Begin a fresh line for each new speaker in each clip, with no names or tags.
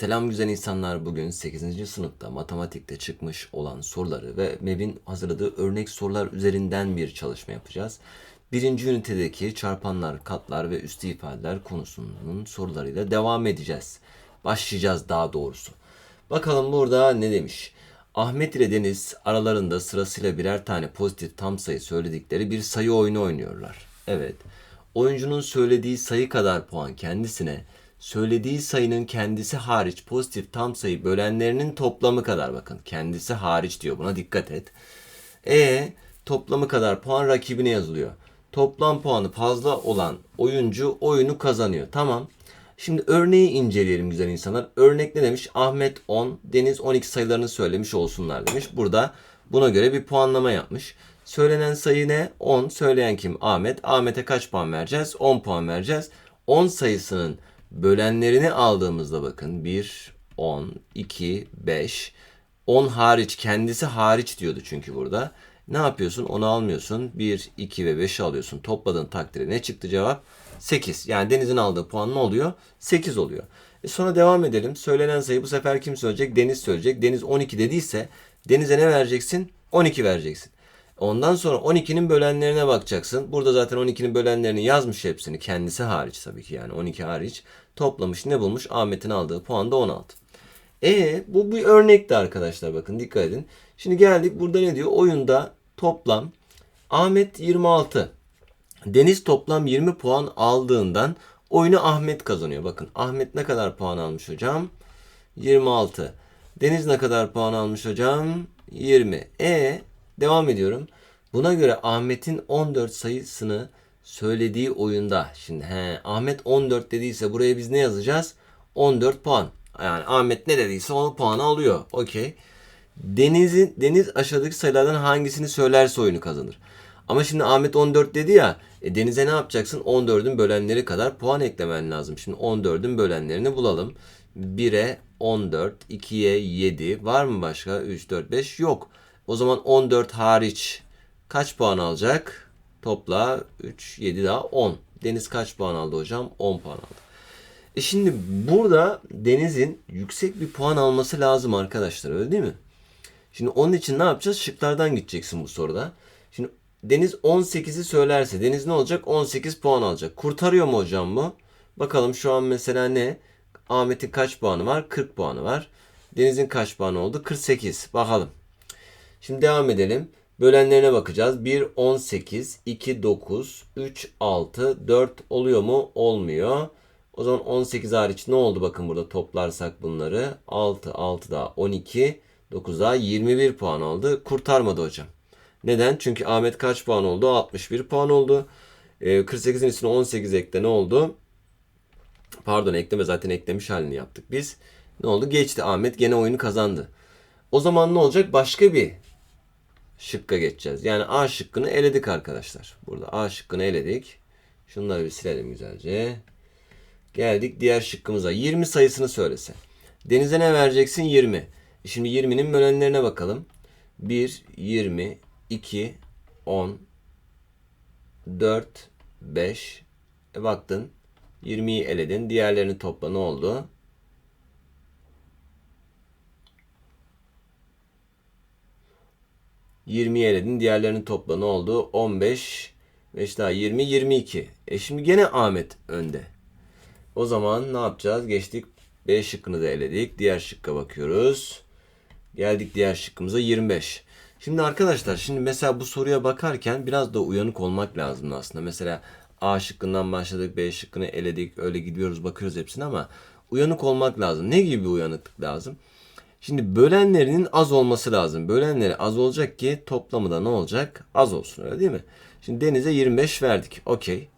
Selam güzel insanlar. Bugün 8. sınıfta matematikte çıkmış olan soruları ve MEB'in hazırladığı örnek sorular üzerinden bir çalışma yapacağız. Birinci ünitedeki çarpanlar, katlar ve üstü ifadeler konusunun sorularıyla devam edeceğiz. Başlayacağız daha doğrusu. Bakalım burada ne demiş? Ahmet ile Deniz aralarında sırasıyla birer tane pozitif tam sayı söyledikleri bir sayı oyunu oynuyorlar. Evet. Oyuncunun söylediği sayı kadar puan kendisine, söylediği sayının kendisi hariç pozitif tam sayı bölenlerinin toplamı kadar bakın. Kendisi hariç diyor buna dikkat et. E toplamı kadar puan rakibine yazılıyor. Toplam puanı fazla olan oyuncu oyunu kazanıyor. Tamam. Şimdi örneği inceleyelim güzel insanlar. Örnek ne demiş? Ahmet 10, Deniz 12 sayılarını söylemiş olsunlar demiş. Burada buna göre bir puanlama yapmış. Söylenen sayı ne? 10. Söyleyen kim? Ahmet. Ahmet'e kaç puan vereceğiz? 10 puan vereceğiz. 10 sayısının bölenlerini aldığımızda bakın 1, 10, 2, 5. 10 hariç kendisi hariç diyordu çünkü burada. Ne yapıyorsun? Onu almıyorsun. 1, 2 ve 5'i alıyorsun. Topladığın takdirde ne çıktı cevap? 8. Yani Deniz'in aldığı puan ne oluyor? 8 oluyor. E sonra devam edelim. Söylenen sayı bu sefer kim söyleyecek? Deniz söyleyecek. Deniz 12 dediyse Deniz'e ne vereceksin? 12 vereceksin. Ondan sonra 12'nin bölenlerine bakacaksın. Burada zaten 12'nin bölenlerini yazmış hepsini. Kendisi hariç tabii ki yani 12 hariç. Toplamış ne bulmuş? Ahmet'in aldığı puan da 16. E bu bir örnekti arkadaşlar bakın dikkat edin. Şimdi geldik burada ne diyor? Oyunda toplam Ahmet 26. Deniz toplam 20 puan aldığından oyunu Ahmet kazanıyor. Bakın Ahmet ne kadar puan almış hocam? 26. Deniz ne kadar puan almış hocam? 20. E devam ediyorum. Buna göre Ahmet'in 14 sayısını söylediği oyunda şimdi he, Ahmet 14 dediyse buraya biz ne yazacağız? 14 puan. Yani Ahmet ne dediyse onu puanı alıyor. Okey. Deniz'in Deniz aşağıdaki sayılardan hangisini söylerse oyunu kazanır. Ama şimdi Ahmet 14 dedi ya. E, Deniz'e ne yapacaksın? 14'ün bölenleri kadar puan eklemen lazım. Şimdi 14'ün bölenlerini bulalım. 1'e 14, 2'ye 7. Var mı başka? 3, 4, 5 yok. O zaman 14 hariç kaç puan alacak? Topla 3, 7 daha 10. Deniz kaç puan aldı hocam? 10 puan aldı. E şimdi burada Deniz'in yüksek bir puan alması lazım arkadaşlar öyle değil mi? Şimdi onun için ne yapacağız? Şıklardan gideceksin bu soruda. Şimdi Deniz 18'i söylerse Deniz ne olacak? 18 puan alacak. Kurtarıyor mu hocam bu? Bakalım şu an mesela ne? Ahmet'in kaç puanı var? 40 puanı var. Deniz'in kaç puanı oldu? 48. Bakalım. Şimdi devam edelim. Bölenlerine bakacağız. 1 18, 2 9, 3 6, 4 oluyor mu? Olmuyor. O zaman 18 hariç ne oldu bakın burada toplarsak bunları. 6, 6 daha 12, 9 daha 21 puan oldu. Kurtarmadı hocam. Neden? Çünkü Ahmet kaç puan oldu? 61 puan oldu. Ee, 48'in üstüne 18 ekle ne oldu? Pardon ekleme zaten eklemiş halini yaptık biz. Ne oldu? Geçti Ahmet gene oyunu kazandı. O zaman ne olacak? Başka bir şıkka geçeceğiz. Yani A şıkkını eledik arkadaşlar. Burada A şıkkını eledik. Şunları bir silelim güzelce. Geldik diğer şıkkımıza. 20 sayısını söylese. Denize ne vereceksin? 20. E Şimdi 20'nin bölenlerine bakalım. 1, 20, 2, 10, 4, 5. E baktın. 20'yi eledin. Diğerlerini topla ne oldu? Yirmi eledin. Diğerlerini topla ne oldu? 15. 5 daha 20, 22. E şimdi gene Ahmet önde. O zaman ne yapacağız? Geçtik. B şıkkını da eledik. Diğer şıkka bakıyoruz. Geldik diğer şıkkımıza 25. Şimdi arkadaşlar şimdi mesela bu soruya bakarken biraz da uyanık olmak lazım aslında. Mesela A şıkkından başladık, B şıkkını eledik, öyle gidiyoruz bakıyoruz hepsine ama uyanık olmak lazım. Ne gibi uyanıklık lazım? Şimdi bölenlerinin az olması lazım. Bölenleri az olacak ki toplamı da ne olacak? Az olsun öyle değil mi? Şimdi Deniz'e 25 verdik. Okey.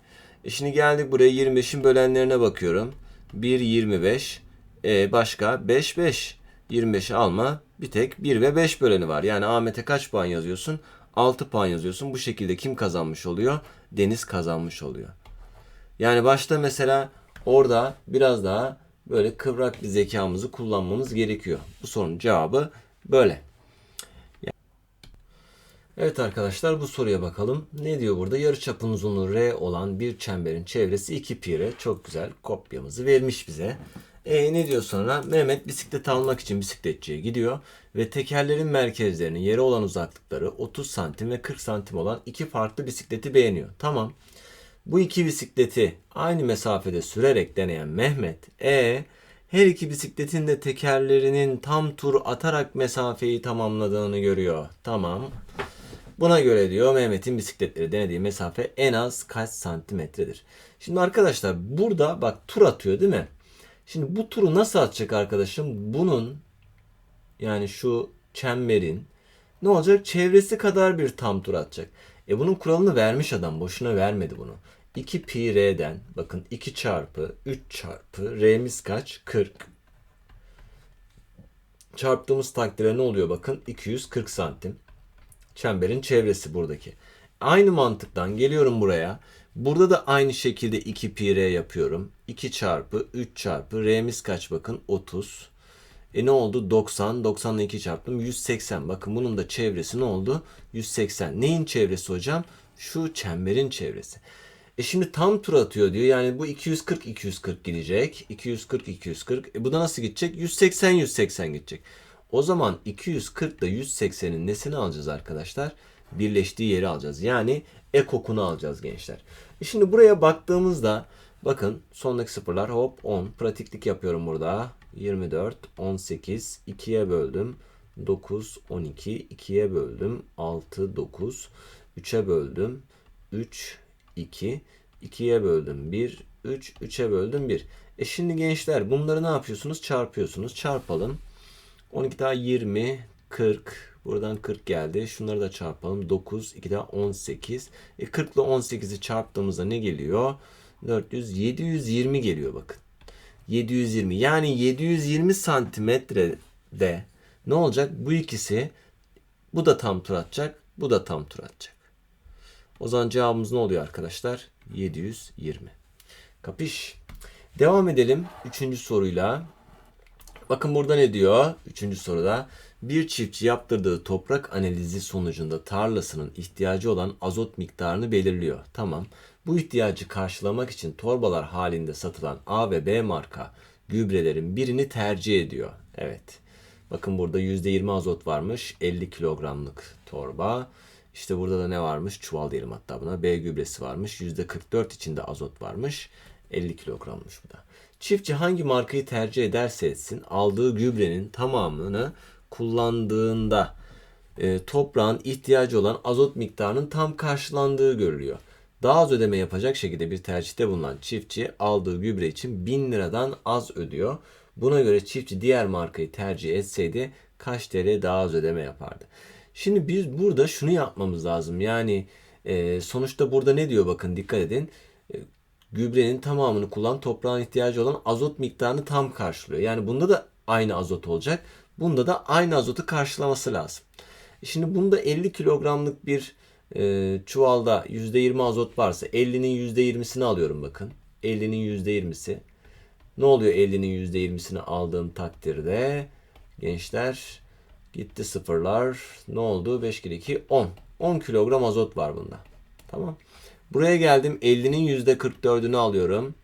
E şimdi geldik buraya 25'in bölenlerine bakıyorum. 1 25. E başka 5 5. 25'i alma. Bir tek 1 ve 5 böleni var. Yani Ahmet'e kaç puan yazıyorsun? 6 puan yazıyorsun. Bu şekilde kim kazanmış oluyor? Deniz kazanmış oluyor. Yani başta mesela orada biraz daha böyle kıvrak bir zekamızı kullanmamız gerekiyor. Bu sorunun cevabı böyle. Evet arkadaşlar bu soruya bakalım. Ne diyor burada? Yarıçapın uzunluğu R olan bir çemberin çevresi 2 pi r. Çok güzel. Kopyamızı vermiş bize. E ne diyor sonra? Mehmet bisiklet almak için bisikletçiye gidiyor ve tekerlerin merkezlerinin yere olan uzaklıkları 30 santim ve 40 santim olan iki farklı bisikleti beğeniyor. Tamam. Bu iki bisikleti aynı mesafede sürerek deneyen Mehmet, e her iki bisikletin de tekerlerinin tam tur atarak mesafeyi tamamladığını görüyor. Tamam. Buna göre diyor Mehmet'in bisikletleri denediği mesafe en az kaç santimetredir? Şimdi arkadaşlar burada bak tur atıyor değil mi? Şimdi bu turu nasıl atacak arkadaşım? Bunun yani şu çemberin ne olacak? Çevresi kadar bir tam tur atacak. E bunun kuralını vermiş adam. Boşuna vermedi bunu. 2 pi r'den bakın 2 çarpı 3 çarpı r'miz kaç? 40. Çarptığımız takdirde ne oluyor bakın? 240 santim. Çemberin çevresi buradaki. Aynı mantıktan geliyorum buraya. Burada da aynı şekilde 2 pi r yapıyorum. 2 çarpı 3 çarpı r'miz kaç bakın? 30. E ne oldu? 90. 90 ile 2 çarptım. 180. Bakın bunun da çevresi ne oldu? 180. Neyin çevresi hocam? Şu çemberin çevresi. E şimdi tam tur atıyor diyor. Yani bu 240 240 gidecek. 240 240. E bu da nasıl gidecek? 180 180 gidecek. O zaman 240 ile 180'in nesini alacağız arkadaşlar? Birleştiği yeri alacağız. Yani ekokunu alacağız gençler. E şimdi buraya baktığımızda bakın sondaki sıfırlar hop 10. Pratiklik yapıyorum burada. 24, 18, 2'ye böldüm. 9, 12, 2'ye böldüm. 6, 9, 3'e böldüm. 3, 2, 2'ye böldüm 1, 3, 3'e böldüm 1. E şimdi gençler bunları ne yapıyorsunuz? Çarpıyorsunuz. Çarpalım. 12 daha 20, 40. Buradan 40 geldi. Şunları da çarpalım. 9, 2 daha 18. E 40 ile 18'i çarptığımızda ne geliyor? 400, 720 geliyor bakın. 720. Yani 720 santimetrede ne olacak? Bu ikisi bu da tam tur atacak. Bu da tam tur atacak. O zaman cevabımız ne oluyor arkadaşlar? 720. Kapış. Devam edelim. Üçüncü soruyla. Bakın burada ne diyor? Üçüncü soruda. Bir çiftçi yaptırdığı toprak analizi sonucunda tarlasının ihtiyacı olan azot miktarını belirliyor. Tamam. Bu ihtiyacı karşılamak için torbalar halinde satılan A ve B marka gübrelerin birini tercih ediyor. Evet. Bakın burada %20 azot varmış. 50 kilogramlık torba. İşte burada da ne varmış? Çuval diyelim hatta buna. B gübresi varmış. %44 içinde azot varmış. 50 kilogrammış bu da. Çiftçi hangi markayı tercih ederse etsin aldığı gübrenin tamamını kullandığında e, toprağın ihtiyacı olan azot miktarının tam karşılandığı görülüyor. Daha az ödeme yapacak şekilde bir tercihte bulunan çiftçi aldığı gübre için 1000 liradan az ödüyor. Buna göre çiftçi diğer markayı tercih etseydi kaç TL daha az ödeme yapardı? Şimdi biz burada şunu yapmamız lazım. Yani e, sonuçta burada ne diyor bakın dikkat edin. E, gübrenin tamamını kullan toprağın ihtiyacı olan azot miktarını tam karşılıyor. Yani bunda da aynı azot olacak. Bunda da aynı azotu karşılaması lazım. E, şimdi bunda 50 kilogramlık bir e, çuvalda %20 azot varsa 50'nin %20'sini alıyorum bakın. 50'nin %20'si. Ne oluyor 50'nin %20'sini aldığım takdirde? Gençler Gitti sıfırlar. Ne oldu? 5 kere 2 10. 10 kilogram azot var bunda. Tamam. Buraya geldim. 50'nin %44'ünü alıyorum.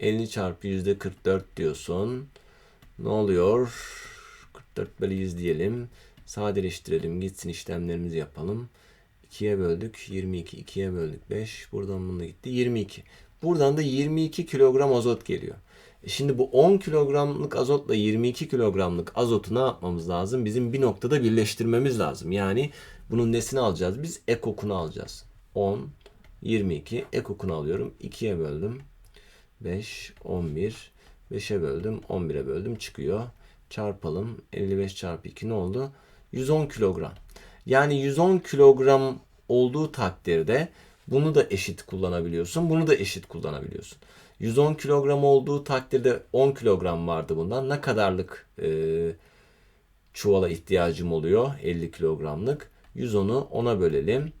50 çarpı %44 diyorsun. Ne oluyor? 44 bölü 100 diyelim. Sadeleştirelim. Gitsin işlemlerimizi yapalım. 2'ye böldük. 22. 2'ye böldük. 5. Buradan bunu gitti. 22. Buradan da 22 kilogram azot geliyor. E şimdi bu 10 kilogramlık azotla 22 kilogramlık azotu ne yapmamız lazım? Bizim bir noktada birleştirmemiz lazım. Yani bunun nesini alacağız? Biz ekokunu alacağız. 10, 22 ekokunu alıyorum. 2'ye böldüm. 5, 11. 5'e böldüm. 11'e böldüm. Çıkıyor. Çarpalım. 55 çarpı 2 ne oldu? 110 kilogram. Yani 110 kilogram olduğu takdirde bunu da eşit kullanabiliyorsun. Bunu da eşit kullanabiliyorsun. 110 kilogram olduğu takdirde 10 kilogram vardı bundan. Ne kadarlık e, çuvala ihtiyacım oluyor? 50 kilogramlık. 110'u 10'a bölelim.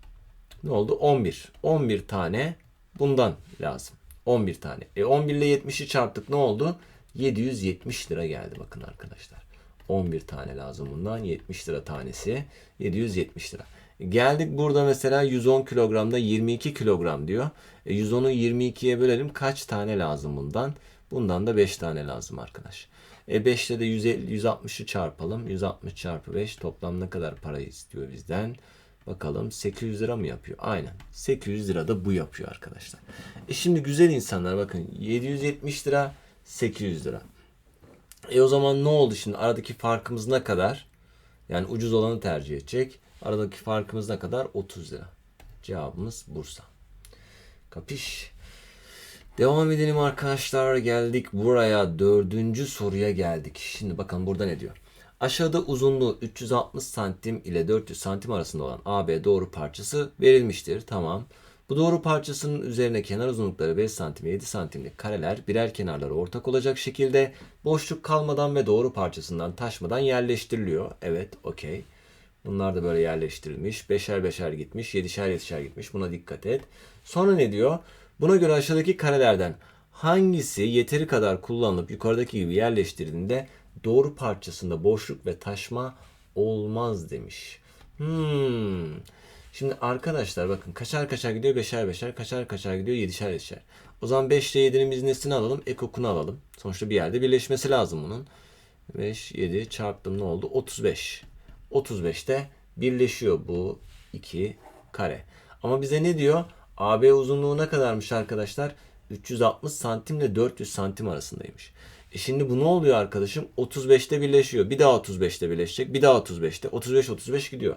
Ne oldu? 11. 11 tane bundan lazım. 11 tane. E 11 ile 70'i çarptık ne oldu? 770 lira geldi bakın arkadaşlar. 11 tane lazım bundan. 70 lira tanesi. 770 lira. Geldik burada mesela 110 kilogramda 22 kilogram diyor. E 110'u 22'ye bölelim. Kaç tane lazım bundan? Bundan da 5 tane lazım arkadaş. E 5'te de 150, 160'ı çarpalım. 160 çarpı 5 toplam ne kadar para istiyor bizden? Bakalım 800 lira mı yapıyor? Aynen. 800 lira da bu yapıyor arkadaşlar. E şimdi güzel insanlar bakın 770 lira 800 lira. E o zaman ne oldu şimdi? Aradaki farkımız ne kadar? Yani ucuz olanı tercih edecek. Aradaki farkımız ne kadar? 30 lira. Cevabımız Bursa. Kapış. Devam edelim arkadaşlar. Geldik buraya. Dördüncü soruya geldik. Şimdi bakın burada ne diyor? Aşağıda uzunluğu 360 santim ile 400 santim arasında olan AB doğru parçası verilmiştir. Tamam. Bu doğru parçasının üzerine kenar uzunlukları 5 santim 7 santimlik kareler birer kenarları ortak olacak şekilde boşluk kalmadan ve doğru parçasından taşmadan yerleştiriliyor. Evet, okey. Bunlar da böyle yerleştirilmiş. Beşer beşer gitmiş, yedişer yedişer gitmiş. Buna dikkat et. Sonra ne diyor? Buna göre aşağıdaki karelerden hangisi yeteri kadar kullanılıp yukarıdaki gibi yerleştirildiğinde doğru parçasında boşluk ve taşma olmaz demiş. Hmm. Şimdi arkadaşlar bakın kaçar kaçar gidiyor beşer beşer, kaçar kaçar gidiyor yedişer yedişer. O zaman 5 ile 7'nin biz nesini alalım? Ekokunu alalım. Sonuçta bir yerde birleşmesi lazım bunun. 5, 7 çarptım ne oldu? 35. 35'te birleşiyor bu iki kare. Ama bize ne diyor? AB uzunluğu ne kadarmış arkadaşlar? 360 santim ile 400 santim arasındaymış. E şimdi bu ne oluyor arkadaşım? 35'te birleşiyor. Bir daha 35'te birleşecek. Bir daha 35'te. 35 35 gidiyor.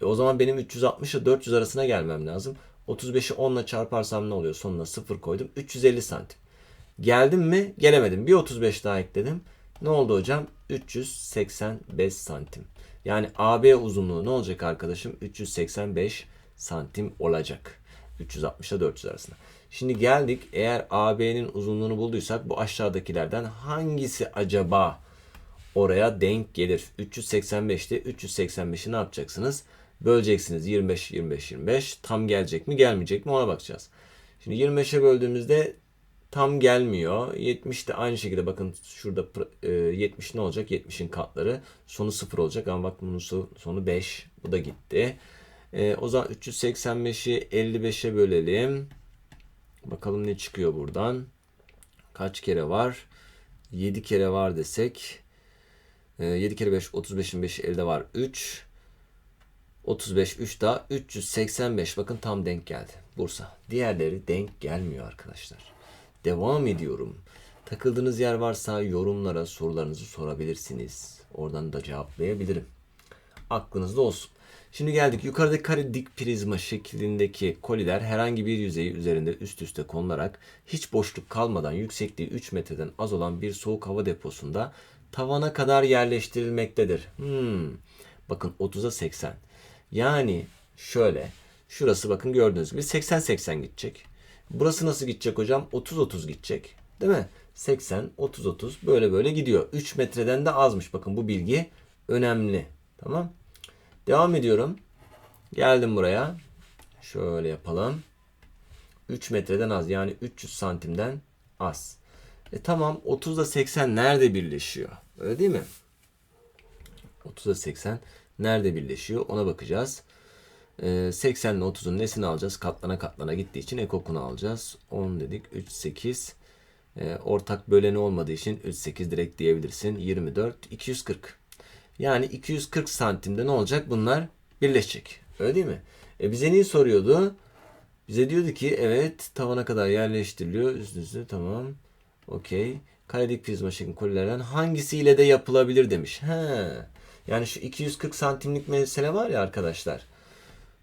E o zaman benim 360 ile 400 arasına gelmem lazım. 35'i 10 ile çarparsam ne oluyor? Sonuna 0 koydum. 350 santim. Geldim mi? Gelemedim. Bir 35 daha ekledim. Ne oldu hocam? 385 santim. Yani AB uzunluğu ne olacak arkadaşım? 385 santim olacak. 360 ile 400 arasında. Şimdi geldik eğer AB'nin uzunluğunu bulduysak bu aşağıdakilerden hangisi acaba oraya denk gelir? 385'te 385'i ne yapacaksınız? Böleceksiniz 25 25 25 tam gelecek mi gelmeyecek mi ona bakacağız. Şimdi 25'e böldüğümüzde tam gelmiyor. 70 de aynı şekilde bakın şurada e, 70 ne olacak? 70'in katları. Sonu 0 olacak ama bak bunun sonu 5. Bu da gitti. E, o zaman 385'i 55'e bölelim. Bakalım ne çıkıyor buradan. Kaç kere var? 7 kere var desek. E, 7 kere 5 35'in 5'i elde var 3. 35 3 daha 385 bakın tam denk geldi. Bursa. Diğerleri denk gelmiyor arkadaşlar. Devam ediyorum. Takıldığınız yer varsa yorumlara sorularınızı sorabilirsiniz. Oradan da cevaplayabilirim. Aklınızda olsun. Şimdi geldik. Yukarıdaki kare dik prizma şeklindeki koliler herhangi bir yüzeyi üzerinde üst üste konularak hiç boşluk kalmadan yüksekliği 3 metreden az olan bir soğuk hava deposunda tavana kadar yerleştirilmektedir. Hmm. Bakın 30'a 80. Yani şöyle. Şurası bakın gördüğünüz gibi 80-80 gidecek. Burası nasıl gidecek hocam? 30-30 gidecek. Değil mi? 80, 30, 30 böyle böyle gidiyor. 3 metreden de azmış. Bakın bu bilgi önemli. Tamam. Devam ediyorum. Geldim buraya. Şöyle yapalım. 3 metreden az yani 300 santimden az. E tamam 30 ile 80 nerede birleşiyor? Öyle değil mi? 30 ile 80 nerede birleşiyor ona bakacağız. 80 ile 30'un nesini alacağız? Katlana katlana gittiği için ekokunu alacağız. 10 dedik. 3, 8. ortak böleni olmadığı için 3, 8 direkt diyebilirsin. 24, 240. Yani 240 santimde ne olacak? Bunlar birleşecek. Öyle değil mi? E bize neyi soruyordu? Bize diyordu ki evet tavana kadar yerleştiriliyor. Üst üste tamam. Okey. Karedik prizma şeklinde kolilerden hangisiyle de yapılabilir demiş. He. Yani şu 240 santimlik mesele var ya arkadaşlar.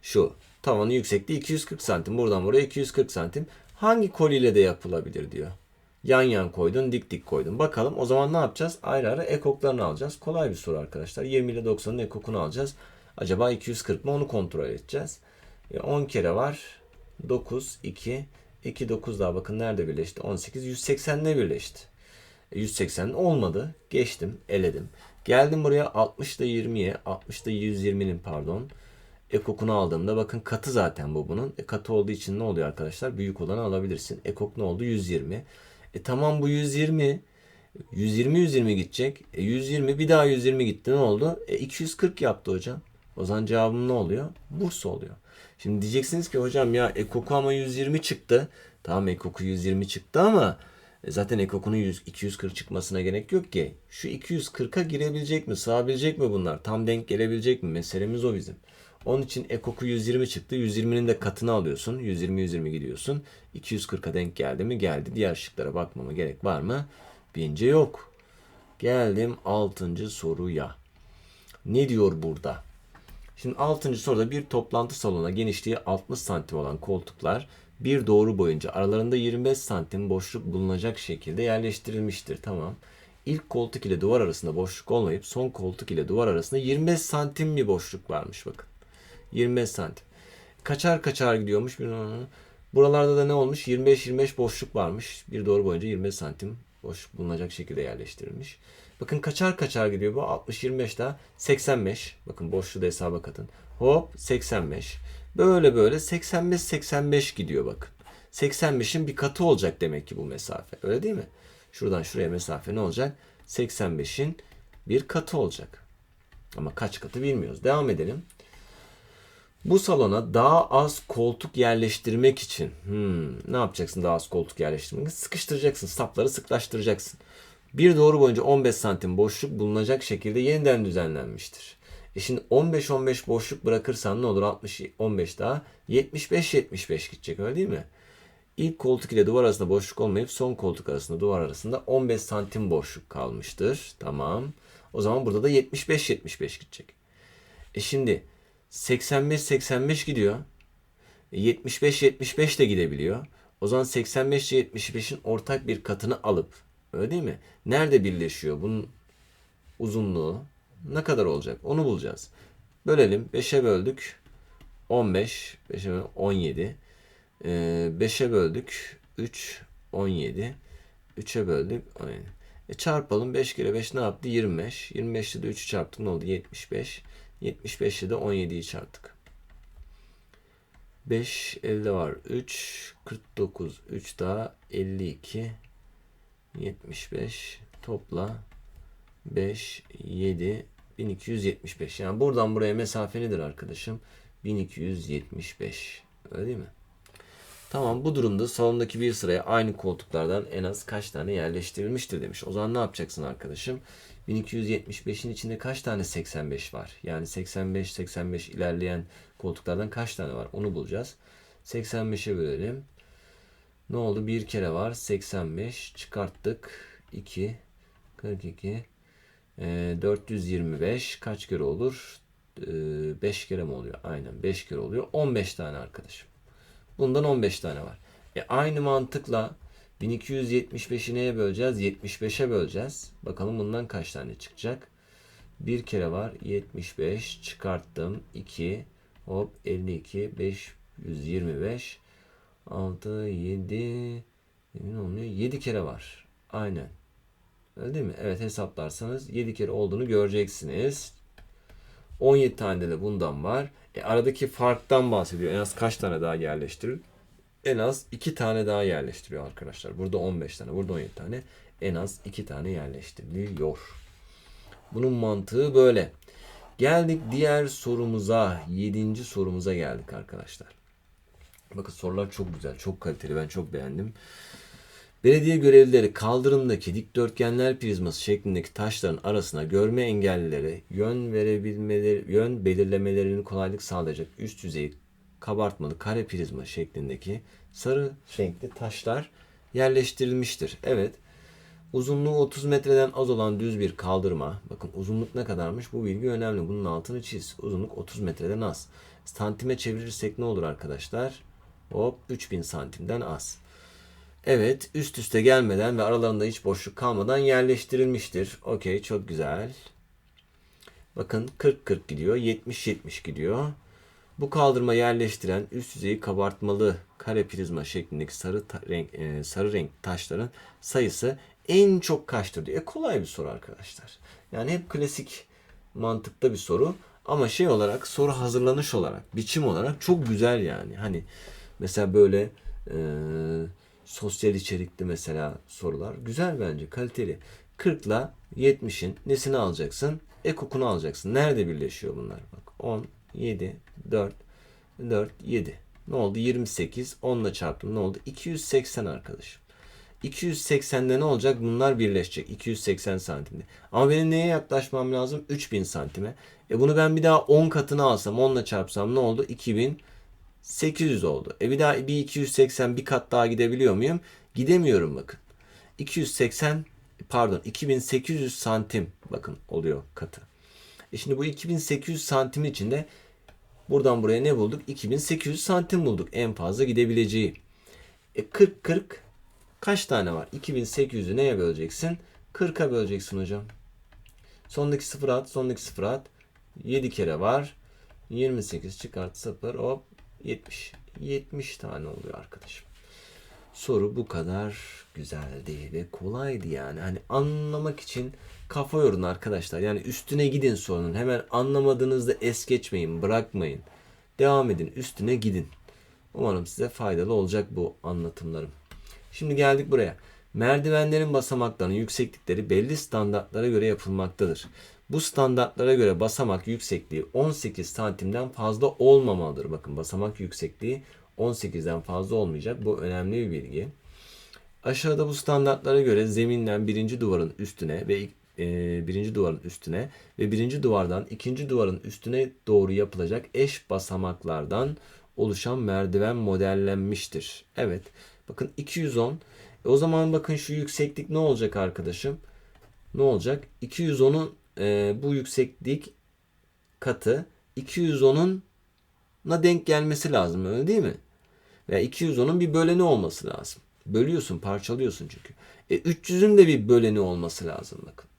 Şu tavanın yüksekliği 240 santim. Buradan buraya 240 santim. Hangi koliyle de yapılabilir diyor. Yan yan koydun, dik dik koydun. Bakalım o zaman ne yapacağız? Ayrı ayrı ekoklarını alacağız. Kolay bir soru arkadaşlar. 20 ile 90'ın ekokunu alacağız. Acaba 240 mı onu kontrol edeceğiz. E, 10 kere var. 9, 2, 2, 9 daha bakın nerede birleşti? 18, 180 ne birleşti? E, 180 olmadı. Geçtim, eledim. Geldim buraya 60 ile 20'ye, 60 ile 120'nin pardon. Ekokunu aldığımda bakın katı zaten bu bunun. E, katı olduğu için ne oluyor arkadaşlar? Büyük olanı alabilirsin. Ekok ne oldu? 120. E tamam bu 120. 120 120 gidecek. E 120 bir daha 120 gitti ne oldu? E 240 yaptı hocam. O zaman cevabım ne oluyor? Bursa oluyor. Şimdi diyeceksiniz ki hocam ya ekoku ama 120 çıktı. Tamam ekoku 120 çıktı ama zaten ekokunun 100, 240 çıkmasına gerek yok ki. Şu 240'a girebilecek mi? Sığabilecek mi bunlar? Tam denk gelebilecek mi? Meselemiz o bizim. Onun için ekoku 120 çıktı. 120'nin de katını alıyorsun. 120-120 gidiyorsun. 240'a denk geldi mi? Geldi. Diğer şıklara bakmama gerek var mı? Bence yok. Geldim 6. soruya. Ne diyor burada? Şimdi 6. soruda bir toplantı salonuna genişliği 60 santim olan koltuklar bir doğru boyunca aralarında 25 santim boşluk bulunacak şekilde yerleştirilmiştir. Tamam. İlk koltuk ile duvar arasında boşluk olmayıp son koltuk ile duvar arasında 25 santim bir boşluk varmış bakın. 25 santim. Kaçar kaçar gidiyormuş. Buralarda da ne olmuş? 25-25 boşluk varmış. Bir doğru boyunca 25 santim boşluk bulunacak şekilde yerleştirilmiş. Bakın kaçar kaçar gidiyor bu. 60-25 daha 85. Bakın boşluğu da hesaba katın. Hop 85. Böyle böyle 85-85 gidiyor bakın. 85'in bir katı olacak demek ki bu mesafe. Öyle değil mi? Şuradan şuraya mesafe ne olacak? 85'in bir katı olacak. Ama kaç katı bilmiyoruz. Devam edelim. Bu salona daha az koltuk yerleştirmek için hmm, ne yapacaksın daha az koltuk yerleştirmek için? Sıkıştıracaksın. Sapları sıklaştıracaksın. Bir doğru boyunca 15 santim boşluk bulunacak şekilde yeniden düzenlenmiştir. E şimdi 15-15 boşluk bırakırsan ne olur? 60 15 daha 75-75 gidecek öyle değil mi? İlk koltuk ile duvar arasında boşluk olmayıp son koltuk arasında duvar arasında 15 santim boşluk kalmıştır. Tamam. O zaman burada da 75-75 gidecek. E şimdi 85-85 gidiyor. 75-75 de gidebiliyor. O zaman 85 ile 75'in ortak bir katını alıp öyle değil mi? Nerede birleşiyor? Bunun uzunluğu ne kadar olacak? Onu bulacağız. Bölelim. 5'e böldük. 15. 5'e böldük. 17. Ee, 5'e böldük. 3. 17. 3'e böldük. 17. E çarpalım. 5 kere 5 ne yaptı? 25. 25 ile de 3'ü çarptık. Ne oldu? 75. 75 ile de 17'yi çarptık. 5 elde var. 3 49 3 daha 52 75 topla 5 7 1275. Yani buradan buraya mesafe nedir arkadaşım? 1275. Öyle değil mi? Tamam bu durumda salondaki bir sıraya aynı koltuklardan en az kaç tane yerleştirilmiştir demiş. O zaman ne yapacaksın arkadaşım? 1275'in içinde kaç tane 85 var? Yani 85 85 ilerleyen koltuklardan kaç tane var? Onu bulacağız. 85'e bölelim. Ne oldu? Bir kere var. 85 çıkarttık. 2 42 e, 425 kaç kere olur? E, 5 kere mi oluyor? Aynen 5 kere oluyor. 15 tane arkadaşım. Bundan 15 tane var. E, aynı mantıkla 1275'i neye böleceğiz? 75'e böleceğiz. Bakalım bundan kaç tane çıkacak? Bir kere var. 75 çıkarttım. 2 hop 52 525 6 7 emin olmuyor. 7 kere var. Aynen. Öyle değil mi? Evet hesaplarsanız 7 kere olduğunu göreceksiniz. 17 tane de bundan var. E, aradaki farktan bahsediyor. En az kaç tane daha yerleştirir? En az 2 tane daha yerleştiriyor arkadaşlar. Burada 15 tane, burada 17 tane. En az 2 tane yerleştiriliyor. Bunun mantığı böyle. Geldik diğer sorumuza. 7. sorumuza geldik arkadaşlar. Bakın sorular çok güzel, çok kaliteli. Ben çok beğendim. Belediye görevlileri kaldırımdaki dikdörtgenler prizması şeklindeki taşların arasına görme engellilere yön verebilmeleri, yön belirlemelerini kolaylık sağlayacak üst düzey kabartmalı kare prizma şeklindeki sarı renkli taşlar yerleştirilmiştir. Evet. Uzunluğu 30 metreden az olan düz bir kaldırma. Bakın uzunluk ne kadarmış? Bu bilgi önemli. Bunun altını çiz. Uzunluk 30 metreden az. Santime çevirirsek ne olur arkadaşlar? Hop 3000 santimden az. Evet üst üste gelmeden ve aralarında hiç boşluk kalmadan yerleştirilmiştir. Okey çok güzel. Bakın 40-40 gidiyor. 70-70 gidiyor. Bu kaldırma yerleştiren üst düzeyi kabartmalı kare prizma şeklindeki sarı renk e, sarı renk taşların sayısı en çok kaçtır diye. Kolay bir soru arkadaşlar. Yani hep klasik mantıkta bir soru ama şey olarak soru hazırlanış olarak, biçim olarak çok güzel yani. Hani mesela böyle e, sosyal içerikli mesela sorular güzel bence, kaliteli. 40 ile 70'in nesini alacaksın? Ekokunu alacaksın. Nerede birleşiyor bunlar? Bak 10, 7, 4, 4, 7. Ne oldu? 28. 10 ile çarptım. Ne oldu? 280 arkadaşım. 280'de ne olacak? Bunlar birleşecek. 280 santimde. Ama benim neye yaklaşmam lazım? 3000 santime. E bunu ben bir daha 10 katını alsam, 10 ile çarpsam ne oldu? 2800 oldu. E bir daha bir 280 bir kat daha gidebiliyor muyum? Gidemiyorum bakın. 280 pardon 2800 santim bakın oluyor katı. E şimdi bu 2800 santimin içinde buradan buraya ne bulduk? 2800 santim bulduk en fazla gidebileceği. E 40 40 kaç tane var? 2800'ü neye böleceksin? 40'a böleceksin hocam. Sondaki sıfır at, sondaki sıfır at. 7 kere var. 28 çıkart 0 hop 70. 70 tane oluyor arkadaşım. Soru bu kadar güzeldi ve kolaydı yani. Hani anlamak için kafa yorun arkadaşlar. Yani üstüne gidin sorunun. Hemen anlamadığınızda es geçmeyin, bırakmayın. Devam edin, üstüne gidin. Umarım size faydalı olacak bu anlatımlarım. Şimdi geldik buraya. Merdivenlerin basamaklarının yükseklikleri belli standartlara göre yapılmaktadır. Bu standartlara göre basamak yüksekliği 18 santimden fazla olmamalıdır. Bakın basamak yüksekliği 18'den fazla olmayacak. Bu önemli bir bilgi. Aşağıda bu standartlara göre zeminden birinci duvarın üstüne ve e, birinci duvarın üstüne ve birinci duvardan ikinci duvarın üstüne doğru yapılacak eş basamaklardan oluşan merdiven modellenmiştir. Evet. Bakın 210. E o zaman bakın şu yükseklik ne olacak arkadaşım? Ne olacak? 210'un e, bu yükseklik katı 210'un na denk gelmesi lazım öyle değil mi? Veya 210'un bir böleni olması lazım. Bölüyorsun, parçalıyorsun çünkü. E 300'ün de bir böleni olması lazım bakın.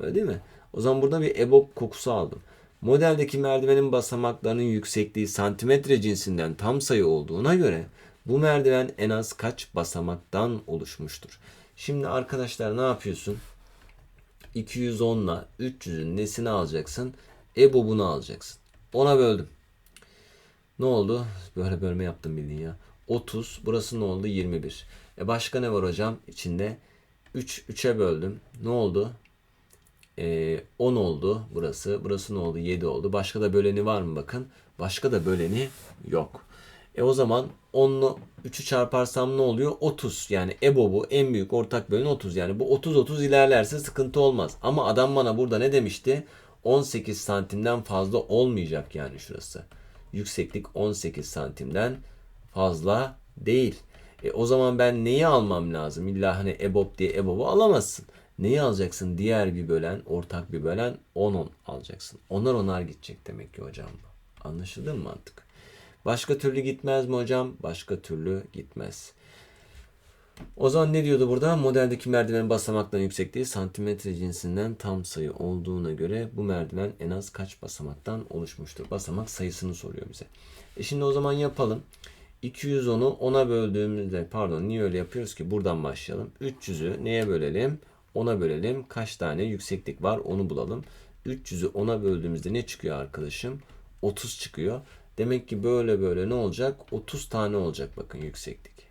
Öyle değil mi? O zaman burada bir EBOB kokusu aldım. Modeldeki merdivenin basamaklarının yüksekliği santimetre cinsinden tam sayı olduğuna göre bu merdiven en az kaç basamaktan oluşmuştur? Şimdi arkadaşlar ne yapıyorsun? 210 ile 300'ün nesini alacaksın? EBOB'unu alacaksın. Ona böldüm. Ne oldu? Böyle bölme yaptım bildiğin ya. 30. Burası ne oldu? 21. E başka ne var hocam? İçinde 3 3'e böldüm. Ne oldu? E, 10 oldu burası. Burası ne oldu? 7 oldu. Başka da böleni var mı bakın? Başka da böleni yok. E o zaman 10'lu 3'ü çarparsam ne oluyor? 30. Yani EBOB'u en büyük ortak bölün 30. Yani bu 30-30 ilerlerse sıkıntı olmaz. Ama adam bana burada ne demişti? 18 santimden fazla olmayacak yani şurası. Yükseklik 18 santimden fazla değil. E, o zaman ben neyi almam lazım? İlla hani EBOB diye EBOB'u alamazsın. Neyi alacaksın? Diğer bir bölen, ortak bir bölen 10-10 alacaksın. Onar onar gidecek demek ki hocam bu. Anlaşıldı mı mantık? Başka türlü gitmez mi hocam? Başka türlü gitmez. O zaman ne diyordu burada? Modeldeki merdivenin basamakların yüksekliği santimetre cinsinden tam sayı olduğuna göre bu merdiven en az kaç basamaktan oluşmuştur? Basamak sayısını soruyor bize. E şimdi o zaman yapalım. 210'u 10'a böldüğümüzde pardon niye öyle yapıyoruz ki? Buradan başlayalım. 300'ü neye bölelim? 10'a bölelim. Kaç tane yükseklik var onu bulalım. 300'ü 10'a böldüğümüzde ne çıkıyor arkadaşım? 30 çıkıyor. Demek ki böyle böyle ne olacak? 30 tane olacak bakın yükseklik.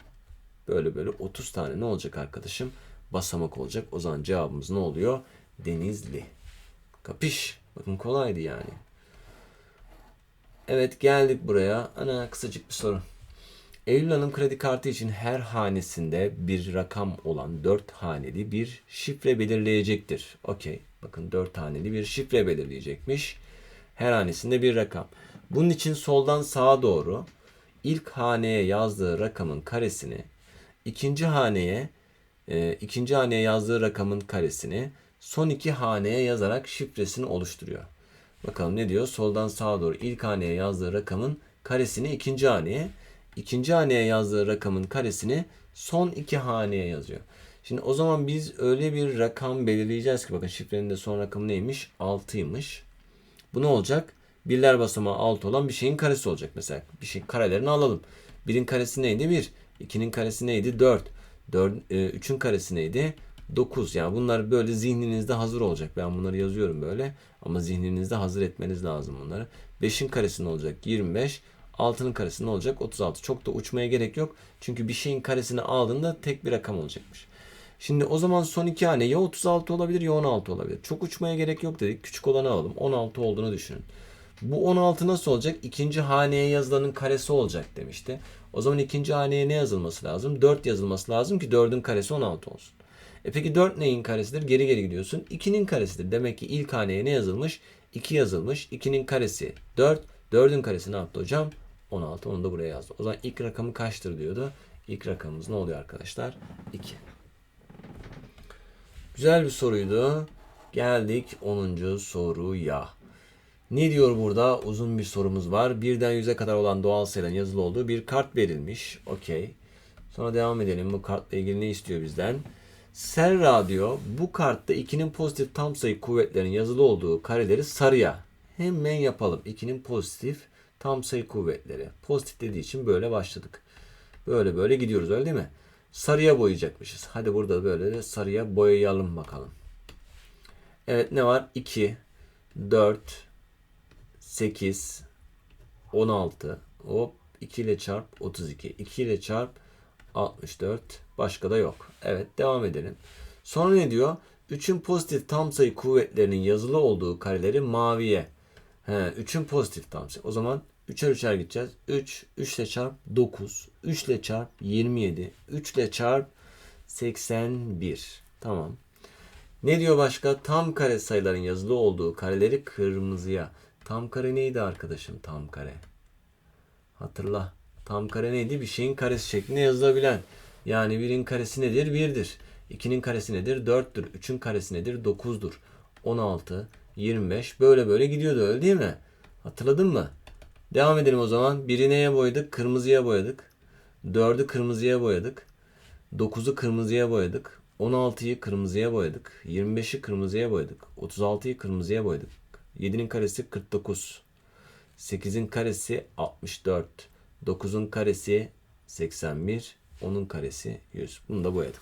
Böyle böyle 30 tane ne olacak arkadaşım? Basamak olacak. O zaman cevabımız ne oluyor? Denizli. Kapış. Bakın kolaydı yani. Evet geldik buraya. Ana kısacık bir soru. Eylül Hanım kredi kartı için her hanesinde bir rakam olan 4 haneli bir şifre belirleyecektir. Okey. Bakın 4 haneli bir şifre belirleyecekmiş. Her hanesinde bir rakam. Bunun için soldan sağa doğru ilk haneye yazdığı rakamın karesini, ikinci haneye e, ikinci haneye yazdığı rakamın karesini son iki haneye yazarak şifresini oluşturuyor. Bakalım ne diyor? Soldan sağa doğru ilk haneye yazdığı rakamın karesini ikinci haneye, ikinci haneye yazdığı rakamın karesini son iki haneye yazıyor. Şimdi o zaman biz öyle bir rakam belirleyeceğiz ki bakın şifrenin de son rakamı neymiş? 6'ymış. Bu ne olacak? Birler basamağı 6 olan bir şeyin karesi olacak mesela. Bir şey karelerini alalım. 1'in karesi neydi? 1. 2'nin karesi neydi? 4. 4 3'ün karesi neydi? 9. Yani bunlar böyle zihninizde hazır olacak. Ben bunları yazıyorum böyle. Ama zihninizde hazır etmeniz lazım bunları. 5'in karesi ne olacak? 25. 6'nın karesi ne olacak? 36. Çok da uçmaya gerek yok. Çünkü bir şeyin karesini aldığında tek bir rakam olacakmış. Şimdi o zaman son iki hane ya 36 olabilir ya 16 olabilir. Çok uçmaya gerek yok dedik. Küçük olanı alalım. 16 olduğunu düşünün. Bu 16 nasıl olacak? İkinci haneye yazılanın karesi olacak demişti. O zaman ikinci haneye ne yazılması lazım? 4 yazılması lazım ki 4'ün karesi 16 olsun. E peki 4 neyin karesidir? Geri geri gidiyorsun. 2'nin karesidir. Demek ki ilk haneye ne yazılmış? 2 yazılmış. 2'nin karesi 4. 4'ün karesi ne yaptı hocam? 16. Onu da buraya yazdı. O zaman ilk rakamı kaçtır diyordu. İlk rakamımız ne oluyor arkadaşlar? 2. Güzel bir soruydu. Geldik 10. soruya. Ne diyor burada? Uzun bir sorumuz var. Birden yüze kadar olan doğal sayıların yazılı olduğu bir kart verilmiş. Okey. Sonra devam edelim. Bu kartla ilgili ne istiyor bizden? Serra diyor bu kartta 2'nin pozitif tam sayı kuvvetlerinin yazılı olduğu kareleri sarıya. Hemen yapalım. 2'nin pozitif tam sayı kuvvetleri. Pozitif dediği için böyle başladık. Böyle böyle gidiyoruz öyle değil mi? Sarıya boyayacakmışız. Hadi burada böyle de sarıya boyayalım bakalım. Evet ne var? 2, 4, 8, 16. Hop 2 ile çarp 32. 2 ile çarp 64. Başka da yok. Evet devam edelim. Sonra ne diyor? 3'ün pozitif tam sayı kuvvetlerinin yazılı olduğu kareleri maviye. He, 3'ün pozitif tam sayı. O zaman 3'er 3'er gideceğiz. 3, 3 ile çarp 9. 3 ile çarp 27. 3 ile çarp 81. Tamam. Ne diyor başka? Tam kare sayıların yazılı olduğu kareleri kırmızıya. Tam kare neydi arkadaşım? Tam kare. Hatırla. Tam kare neydi? Bir şeyin karesi şeklinde yazılabilen. Yani birin karesi nedir? Birdir. 2'nin karesi nedir? 4'tür. 3'ün karesi nedir? 9'dur. 16, 25 böyle böyle gidiyordu öyle değil mi? Hatırladın mı? Devam edelim o zaman. Biri neye boyadık? Kırmızıya boyadık. 4'ü kırmızıya boyadık. 9'u kırmızıya boyadık. 16'yı kırmızıya boyadık. 25'i kırmızıya boyadık. 36'yı kırmızıya boyadık. 7'nin karesi 49. 8'in karesi 64. 9'un karesi 81. 10'un karesi 100. Bunu da boyadık.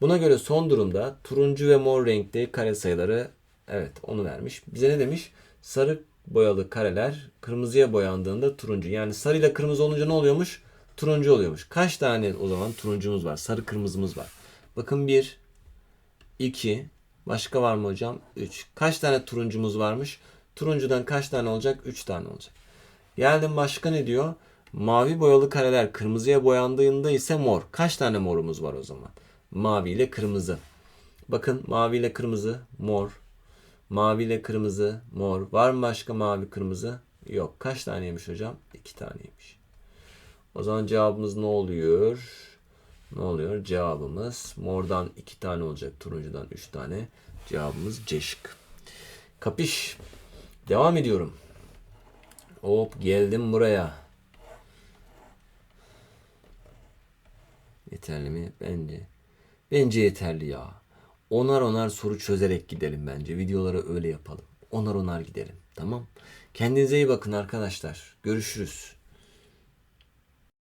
Buna göre son durumda turuncu ve mor renkte kare sayıları evet onu vermiş. Bize ne demiş? Sarı boyalı kareler kırmızıya boyandığında turuncu. Yani sarı ile kırmızı olunca ne oluyormuş? Turuncu oluyormuş. Kaç tane o zaman turuncumuz var? Sarı kırmızımız var. Bakın 1, 2, başka var mı hocam? 3. Kaç tane turuncumuz varmış? Turuncudan kaç tane olacak? 3 tane olacak. Geldim başka ne diyor? Mavi boyalı kareler kırmızıya boyandığında ise mor. Kaç tane morumuz var o zaman? Mavi ile kırmızı. Bakın mavi ile kırmızı, mor. Mavi ile kırmızı, mor. Var mı başka mavi kırmızı? Yok. Kaç taneymiş hocam? 2 taneymiş. O zaman cevabımız ne oluyor? Ne oluyor? Cevabımız mordan 2 tane olacak, turuncudan 3 tane. Cevabımız C şık. Kapış. Devam ediyorum. Hop geldim buraya. Yeterli mi? Bence. Bence yeterli ya. Onar onar soru çözerek gidelim bence. Videoları öyle yapalım. Onar onar gidelim. Tamam. Kendinize iyi bakın arkadaşlar. Görüşürüz.